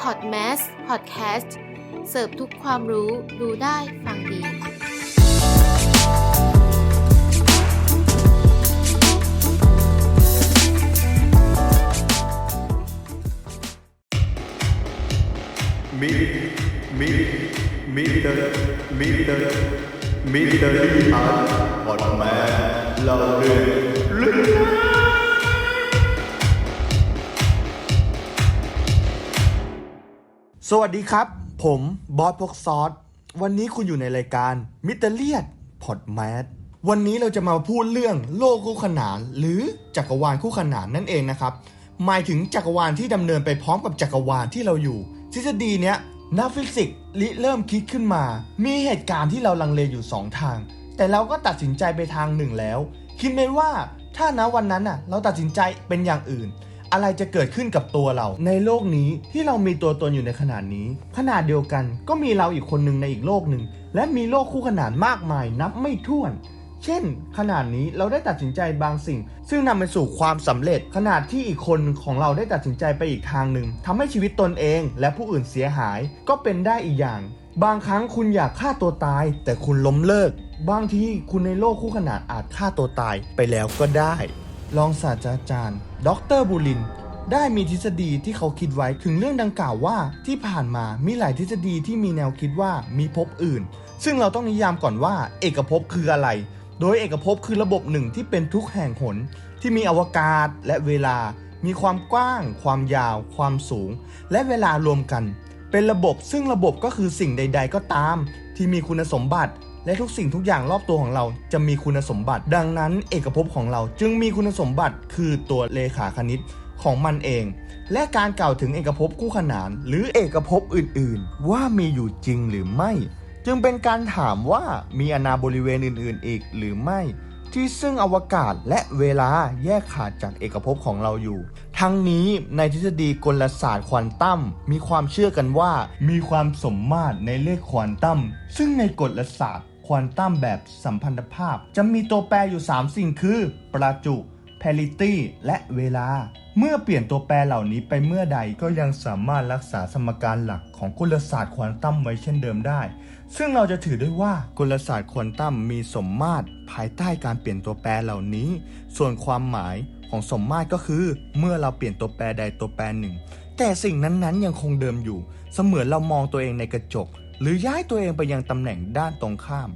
พอดแมสพอดแคสต์ เสิร์ฟทุกความรู้ดูได้ฟังดีมิมิมิเตอร์มิเตอร์มิเตอร์ที่อาร์ตพอดแมนเราเรื่องลึก สวัสดีครับ ผมบอสพกซอสวันนี้คุณอยู่ในรายการมิเตรเลียดพอดแมสวันนี้เราจะมาพูดเรื่องโลกคู่ขนาน หรือจักรวาลคู่ขนานนั่นเองนะครับ หมายถึงจักรวาลที่ดำเนินไปพร้อมกับจักรวาลที่เราอยู่ ทฤษฎีเนี้ยนักฟิสิกส์ริเริ่มคิดขึ้นมา มีเหตุการณ์ที่เราลังเลอยู่ 2 ทาง แต่เราก็ตัดสินใจไปทางหนึ่งแล้ว คิดไหมว่าถ้านะวันนั้นน่ะเราตัดสินใจเป็นอย่างอื่น อะไรจะเกิดขึ้นกับตัวเรา ในโลกนี้ที่เรามีตัวตนอยู่ในขนาดนี้ ขนาดเดียวกันก็มีเราอีกคนหนึ่งในอีกโลกหนึ่งและมีโลกคู่ขนานมากมายนับไม่ถ้วน เช่น ขนาดนี้เราได้ตัดสินใจบางสิ่ง ซึ่งนำไปสู่ความสำเร็จ ขนาดที่อีกคนของเราได้ตัดสินใจไปอีกทางหนึ่งทำให้ชีวิตตนเองและผู้อื่นเสียหาย ก็เป็นได้อีกอย่าง บางครั้งคุณอยากฆ่าตัวตาย แต่คุณล้มเลิก บางทีคุณในโลกคู่ขนานอาจฆ่าตัวตายไปแล้วก็ได้ รองศาสตราจารย์ ดรบุริน ได้มีทฤษฎีที่เขาคิดไว้ถึงเรื่องดังกล่าวว่าที่ผ่านมามีหลายทฤษฎีที่มีแนวคิดว่ามีภพอื่น ซึ่งเราต้องนิยามก่อนว่า เอกภพคืออะไร โดยเอกภพคือระบบหนึ่งที่เป็นทุกแห่งหน ที่มีอวกาศและเวลา มีความกว้าง ความยาว ความสูง และเวลารวมกัน เป็นระบบซึ่งระบบก็คือสิ่งใด ๆ ก็ตาม ที่มีคุณสมบัติ และทุกสิ่งทุกอย่างรอบตัวของเราจะมีคุณสมบัติ ดังนั้น เอกภพของเราจึงมีคุณสมบัติคือตัวเลขาคณิตของมันเอง และการกล่าวถึงเอกภพคู่ขนาน หรือเอกภพอื่นๆ ว่ามีอยู่จริงหรือไม่ จึงเป็นการถามว่ามีอนาบริเวณอื่นๆ อีกหรือไม่ ที่ซึ่งอวกาศและเวลาแยกขาดจากเอกภพของเราอยู่ ทั้งนี้ในทฤษฎีกลศาสตร์ควอนตัมมีความเชื่อกันว่า มีความสมมาตรในเลขควอนตัมซึ่งในกลศาสตร์ ควอนตัมแบบสัมพันธภาพ จะมีตัวแปรอยู่ 3 สิ่งคือ ประจุ parity และเวลา เมื่อเปลี่ยนตัวแปรเหล่านี้ไปเมื่อใดก็ยังสามารถรักษาสมการหลักของกลศาสตร์ควอนตัมไว้เช่นเดิมได้ ซึ่งเราจะถือได้ว่ากลศาสตร์ควอนตัมมีสมมาตรภายใต้การเปลี่ยนตัวแปรเหล่านี้ ส่วนความหมายของสมมาตรก็คือ เมื่อเราเปลี่ยนตัวแปรใดตัวแปรหนึ่ง แต่สิ่งนั้นๆยังคงเดิมอยู่ เสมือนเรามองตัวเองในกระจก หรือย้ายตัวเองไปยังตำแหน่งด้านตรงข้าม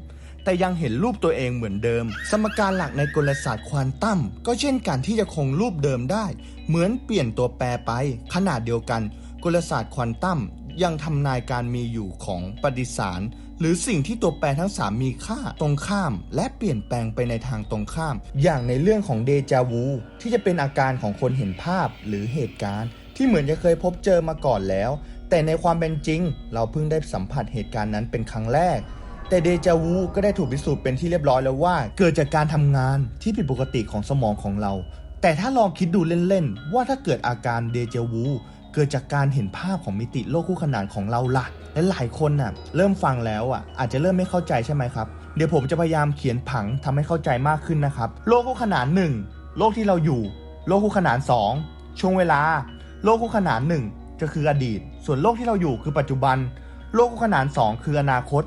แต่ยังเห็นรูปตัวเองเหมือนเดิม สมการหลักในกลศาสตร์ควอนตัมก็เช่นกันที่จะคงรูปเดิมได้ เหมือนเปลี่ยนตัวแปรไป ขนาดเดียวกัน กลศาสตร์ควอนตัมยังทำนายการมีอยู่ของปฏิสาร หรือสิ่งที่ตัวแปรทั้ง 3 มีค่าตรงข้าม และเปลี่ยนแปลงไปในทางตรงข้าม อย่างในเรื่องของเดจาวูที่จะเป็นอาการของคนเห็นภาพหรือเหตุการณ์ ที่เหมือนจะเคยพบเจอมาก่อนแล้ว แต่ในความเป็นจริง เราเพิ่งได้สัมผัสเหตุการณ์นั้นเป็นครั้งแรก แต่เดจาวูก็ได้ถูกพิสูจน์เป็นที่เรียบร้อยแล้วว่า เกิดจากการทำงานที่ผิดปกติของสมองของเรา แต่ถ้าลองคิดดูเล่นๆ ว่าถ้าเกิดอาการเดจาวูเกิดจากการเห็นภาพของมิติโลกคู่ขนานของเราล่ะและหลายคนน่ะเริ่มฟังแล้วอะอาจจะเริ่มไม่เข้าใจใช่ไหมครับ เดี๋ยวผมจะพยายามเขียนผังทำให้เข้าใจมากขึ้นนะครับ โลกคู่ขนาน 1 โลกที่เราอยู่ โลกคู่ขนาน 2 ช่วงเวลา โลกคู่ขนาน 1 ก็คืออดีต ส่วนโลกที่เราอยู่คือปัจจุบัน โลกคู่ขนาน 2 คืออนาคต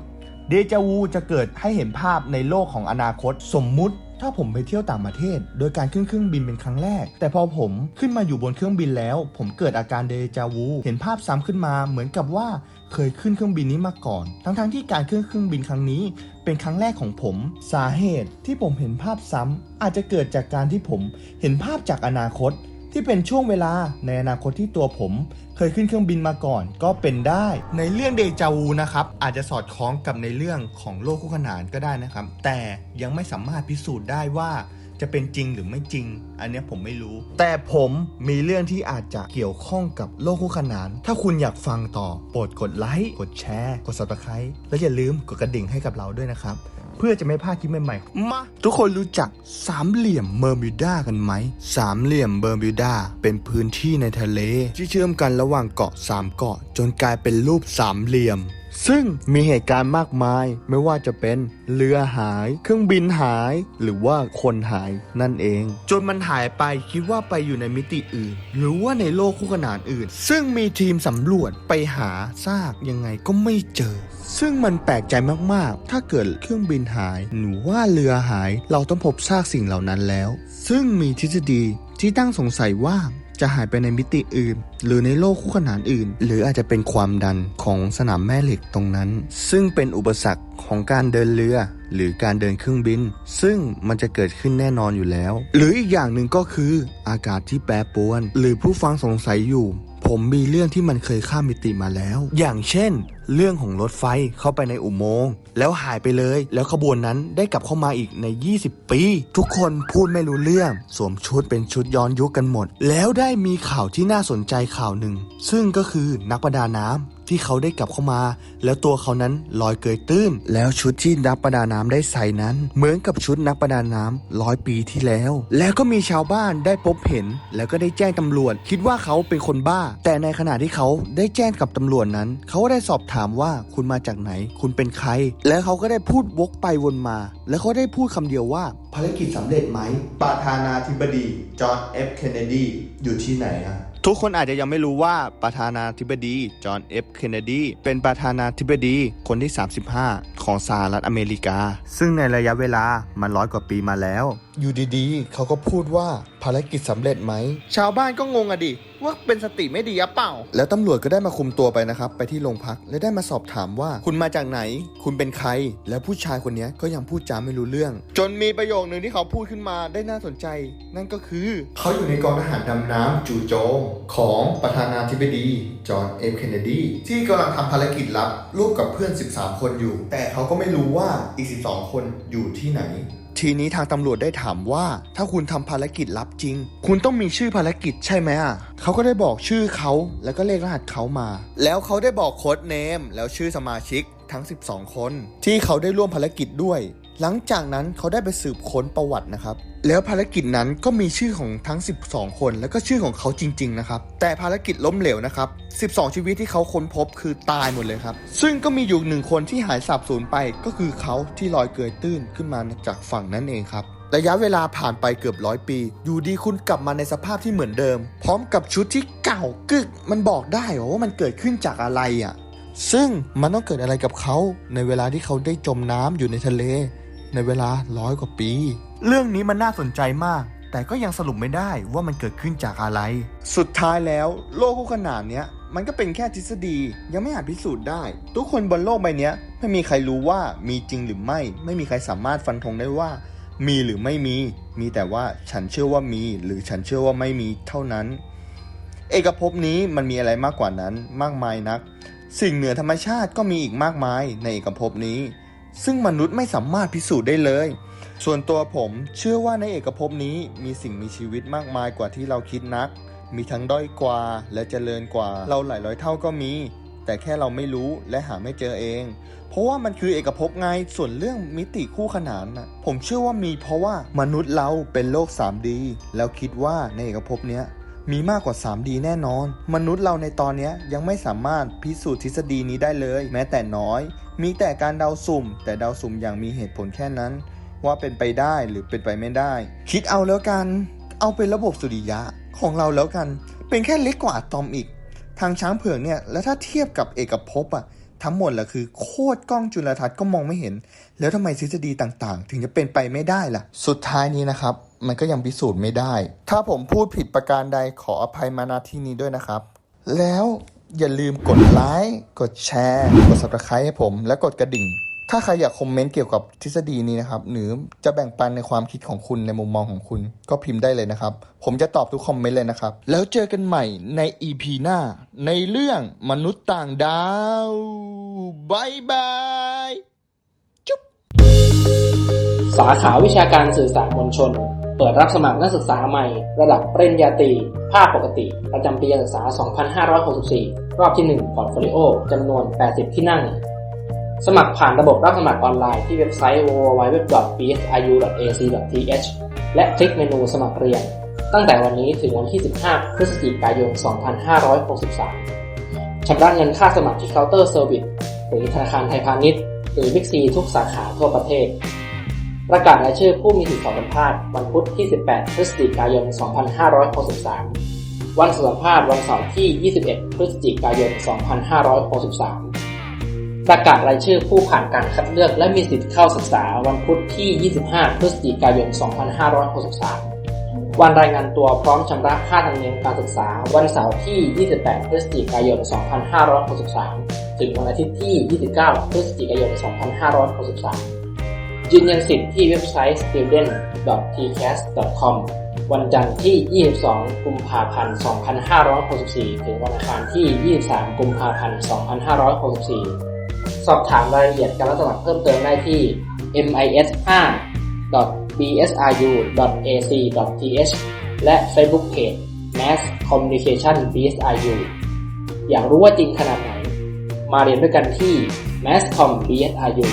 เดจาวูจะเกิดให้เห็นภาพในโลกของอนาคต สมมุติถ้าผมไปเที่ยวต่างประเทศ โดยการขึ้นเครื่องบินเป็นครั้งแรก แต่พอผมขึ้นมาอยู่บนเครื่องบินแล้ว ผมเกิดอาการเดจาวู เห็นภาพซ้ำขึ้นมาเหมือนกับว่าเคยขึ้นเครื่องบินนี้มาก่อน ทั้งๆที่การขึ้นเครื่องบินครั้งนี้ เป็นครั้งแรกของผม สาเหตุที่ผมเห็นภาพซ้ำอาจจะเกิดจากการที่ผมเห็นภาพจากอนาคต ที่เป็นช่วงเวลาในอนาคตที่ตัวผม เคยขึ้นเครื่องบินมาก่อนก็เป็นได้ ในเรื่องเดจาวูนะครับอาจจะสอดคล้องกับในเรื่องของโลกคู่ขนานก็ได้นะครับ แต่ยังไม่สามารถพิสูจน์ได้ว่าจะเป็นจริงหรือไม่จริง อันนี้ผมไม่รู้ แต่ผมมีเรื่องที่อาจจะเกี่ยวข้องกับโลกคู่ขนาน ถ้าคุณอยากฟังต่อ โปรดกดไลค์ กดแชร์ กด subscribe และอย่าลืมกดกระดิ่งให้กับเราด้วยนะครับ เพื่อจะไม่พลาดคลิปใหม่ๆ มาทุกคนรู้จักสามเหลี่ยมเบอร์มิวดากันไหม สามเหลี่ยมเบอร์มิวดาเป็นพื้นที่ในทะเล ที่เชื่อมกันระหว่างเกาะสามเกาะ จนกลายเป็นรูปสามเหลี่ยม ซึ่งมีเหตุการณ์มากมายไม่ว่าจะเป็นเรือหายเครื่องบินหาย หรือว่าคนหายนั่นเอง จนมันหายไปคิดว่าไปอยู่ในมิติอื่น หรือว่าในโลกคู่ขนานอื่น ซึ่งมีทีมสำรวจไปหาซากยังไงก็ไม่เจอ ซึ่งมันแปลกใจมากๆ ถ้าเกิดเครื่องบินหายหรือว่าเรือหายเราต้องพบซากสิ่งเหล่านั้นแล้ว ซึ่งมีทฤษฎีที่ตั้งสงสัยว่า จะหายไปในมิติอื่น หรือในโลกคู่ขนานอื่น หรืออาจจะเป็นความดันของสนามแม่เหล็กตรงนั้น ซึ่งเป็นอุปสรรคของการเดินเรือ หรือการเดินเครื่องบิน ซึ่งมันจะเกิดขึ้นแน่นอนอยู่แล้ว หรืออีกอย่างหนึ่งก็คืออากาศที่แปรปรวน หรือผู้ฟังสงสัยอยู่ ผมมีเรื่องที่มันเคยข้ามมิติมาแล้ว อย่างเช่น เรื่องของรถไฟเข้าไปในอุโมงค์แล้วหายไปเลย แล้วขบวนนั้นได้กลับเข้ามาอีกใน 20 ปี ทุกคนพูดไม่รู้เรื่อง สวมชุดเป็นชุดย้อนยุคกันหมด แล้วได้มีข่าวที่น่าสนใจข่าวหนึ่ง ซึ่งก็คือนักประดาน้ำ ที่เขาได้กลับเข้ามา แล้วตัวเขานั้นลอยเกยตื้น แล้วชุดที่นักประดาน้ำได้ใส่นั้น เหมือนกับชุดนักประดาน้ำร้อยปีที่แล้ว แล้วก็มีชาวบ้านได้พบเห็น แล้วก็ได้แจ้งตำรวจ คิดว่าเขาเป็นคนบ้า แต่ในขณะที่เขาได้แจ้งกับตำรวจนั้น เขาก็ได้สอบถามว่าคุณมาจากไหน คุณเป็นใคร แล้วเขาก็ได้พูดวกไปวนมา แล้วเขาได้พูดคำเดียวว่า ภารกิจสำเร็จไหมประธานาธิบดีจอห์นเอฟเคนเนดีอยู่ที่ไหนอะ ทุกคนอาจจะยังไม่รู้ว่าประธานาธิบดีจอห์นเอฟเคนเนดีเป็นประธานาธิบดีคนที่ 35 ของสหรัฐอเมริกา ซึ่งในระยะเวลามันร้อยกว่าปีมาแล้ว อยู่ดีๆ เขาก็พูดว่าภารกิจสำเร็จไหม ชาวบ้านก็งงอะดิ ว่าเป็นสติไม่ดีอะเปล่า แล้วตำรวจก็ได้มาคุมตัวไปนะครับ ไปที่โรงพักและได้มาสอบถามว่า คุณมาจากไหน คุณเป็นใคร แล้วผู้ชายคนนี้ก็ยังพูดจาไม่รู้เรื่อง จนมีประโยคนึงที่เขาพูดขึ้นมาได้น่าสนใจ นั่นก็คือ เขาอยู่ในกองทหารดำน้ำจู่โจมของประธานาธิบดีจอห์นเอฟเคนเนดีที่กำลังทำภารกิจลับร่วมกับเพื่อน 13 คนอยู่ แต่เขาก็ไม่รู้ว่าอีก 12 คนอยู่ที่ไหน ทีนี้ทางตำรวจได้ถามว่า ถ้าคุณทำภารกิจลับจริง คุณต้องมีชื่อภารกิจใช่ไหมอะเขาก็ได้บอกชื่อเขาแล้วก็เลขรหัสเขามา แล้วเขาได้บอกโค้ดเนมแล้วชื่อสมาชิกทั้ง 12 คน ที่เขาได้ร่วมภารกิจด้วย หลังจากนั้นเขาได้ไปสืบค้นประวัตินะครับ แล้วภารกิจนั้นก็มีชื่อของทั้ง 12 คน แล้วก็ชื่อของเขาจริง ๆ นะครับ แต่ภารกิจล้มเหลวนะครับ 12 ชีวิตที่เขาค้นพบคือตายหมดเลยครับ ซึ่งก็มีอยู่หนึ่งคนที่หายสาบสูญไปก็คือเขาที่ลอยเกยตื้นขึ้นมาจากฝั่งนั่นเองครับระยะเวลาผ่านไปเกือบร้อยปี อยู่ดีคุณกลับมาในสภาพที่เหมือนเดิม พร้อมกับชุดที่เก่ากึก มันบอกได้หรอว่ามันเกิดขึ้นจากอะไรอะ ซึ่งมันต้องเกิดอะไรกับเขาในเวลาที่เขาได้จมน้ำอยู่ในทะเล ในเวลาร้อยกว่าปี เรื่องนี้มันน่าสนใจมาก แต่ก็ยังสรุปไม่ได้ว่ามันเกิดขึ้นจากอะไร สุดท้ายแล้วโลกคู่ขนานเนี้ยมันก็เป็นแค่ทฤษฎียังไม่อาจพิสูจน์ได้ ทุกคนบนโลกใบเนี้ยไม่มีใครรู้ว่ามีจริงหรือไม่ ไม่มีใครสามารถฟันธงได้ว่า มีหรือไม่มี มีแต่ว่าฉันเชื่อว่ามี หรือฉันเชื่อว่าไม่มีเท่านั้น เอกภพนี้มันมีอะไรมากกว่านั้นมากมายนัก สิ่งเหนือธรรมชาติก็มีอีกมากมายในเอกภพนี้ ซึ่งมนุษย์ไม่สามารถพิสูจน์ได้เลย ส่วนตัวผมเชื่อว่าในเอกภพนี้มีสิ่งมีชีวิตมากมายกว่าที่เราคิดนัก มีทั้งด้อยกว่าและเจริญกว่า เราหลายร้อยเท่าก็มี แต่แค่เราไม่รู้และหาไม่เจอเอง เพราะว่ามันคือเอกภพไง ส่วนเรื่องมิติคู่ขนานนะผมเชื่อว่ามีเพราะว่ามนุษย์เราเป็นโลก 3D แล้วคิดว่าในเอกภพเนี้ยมีมากกว่า 3D แน่นอน มนุษย์เราในตอนนี้ยังไม่สามารถพิสูจน์ทฤษฎีนี้ได้เลย แม้แต่น้อย มีแต่การเดาสุ่ม แต่เดาสุ่มอย่างมีเหตุผลแค่นั้น ว่าเป็นไปได้หรือเป็นไปไม่ได้ คิดเอาแล้วกัน เอาเป็นระบบสุริยะของเราแล้วกัน เป็นแค่เล็กกว่าอะตอมอีก ทางช้างเผือกเนี่ยแล้วถ้าเทียบกับเอกภพอะทั้งหมดแหละคือโคตรกล้องจุลทรรศน์ก็มองไม่เห็น แล้วทำไมทฤษฎีต่างๆ ถึงจะเป็นไปไม่ได้ล่ะ สุดท้ายนี้นะครับ มันก็ยังพิสูจน์ไม่ได้ ถ้าผมพูดผิดประการใดขออภัยมาณที่นี้ด้วยนะครับ แล้ว อย่าลืมกดไลค์กดแชร์กด subscribe ให้ผม และกดกระดิ่ง ถ้าใครอยากคอมเมนต์เกี่ยวกับทฤษฎีนี้นะครับ หรือจะแบ่งปันในความคิดของคุณในมุมมองของคุณ ก็พิมพ์ได้เลยนะครับ ผมจะตอบทุกคอมเมนต์เลยนะครับ แล้วเจอกันใหม่ใน EP หน้า ในเรื่องมนุษย์ต่างดาวบายบายจุ๊บสาขาวิชาการสื่อสารมวลชน เปิดรับสมัครนักศึกษาใหม่ ระดับปริญญาตรีภาคปกติ ประจำปีการศึกษา 2564 รอบที่ 1 พอร์ตโฟลิโอจำนวน 80 ที่นั่ง สมัครผ่านระบบรับสมัครออนไลน์ที่เว็บไซต์ www.bsiu.ac.th และคลิกเมนูสมัครเรียน ตั้งแต่วันนี้ถึงวันที่ 15 พฤศจิกายน 2563 ชำระเงินค่าสมัครที่เคาน์เตอร์เซอร์วิสหรือธนาคารไทยพาณิชย์ หรือบิ๊กซีทุกสาขาทั่วประเทศ ประกาศรายชื่อผู้มีสิทธิสอบสัมภาษณ์วันพุธที่ 18 พฤศจิกายน 2563 วันสอบสัมภาษณ์วันเสาร์ที่ 21 พฤศจิกายน 2563 ประกาศรายชื่อผู้ผ่านการคัดเลือกและมีสิทธิเข้าศึกษาวันพุธที่ 25 พฤศจิกายน 2563 วันรายงานตัวพร้อมชำระค่าธรรมเนียมการศึกษาวันเสาร์ที่ 28 พฤศจิกายน 2563 ถึงวันอาทิตย์ที่ 29 พฤศจิกายน 2563 ยืนยันสิทธิ์ที่เว็บไซต์ student.tcast.com วันจันทร์ที่ 22 กุมภาพันธ์ 2564 ถึงวันอังคารที่ 23 กุมภาพันธ์ 2564 สอบถามรายละเอียดการรับสมัครเพิ่มเติมได้ที่ mis5.bsru.ac.th และ Facebook Page Mass Communication BSRU อยากรู้ว่าจริงขนาดไหน มาเรียนด้วยกันที่ Masscom BSRU